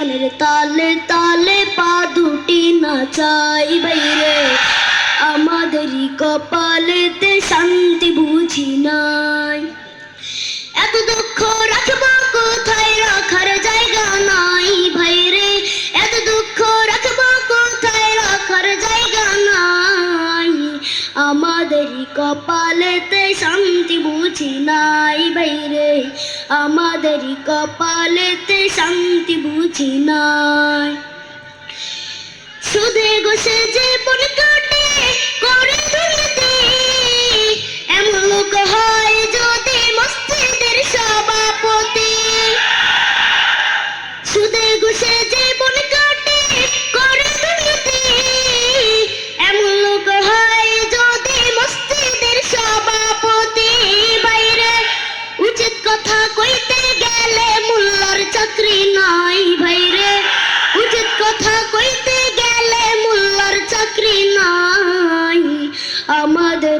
গানের তালে তালে পা দুটি নাচাই বাইরে আমাদেরই কপালেতে শান্তি আমাদেরই কপালেতে শান্তি বুঝি নাই বাইরে। আমাদেরই কপালেতে শান্তি বুঝি নাই। সুদে গোসে যে বন কাটে, করে দুর্নীতি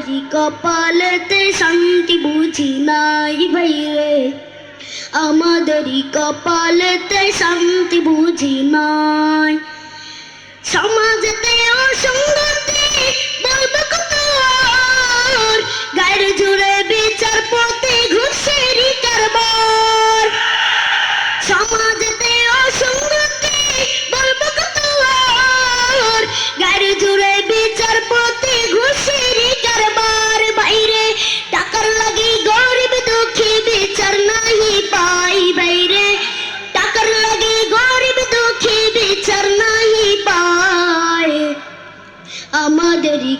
আমাদেরই কপালেতে শান্তি বুঝি নাই ভাইরে। আমাদেরই কপালেতে শান্তি বুঝি নাই। সমাজেতে অসঙ্গতি বলব কত? গায়ের জুড়ে বিচারপতি ঘুষেরই কারবার। সমাজেতে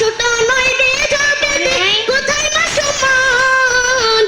ছুটা নয়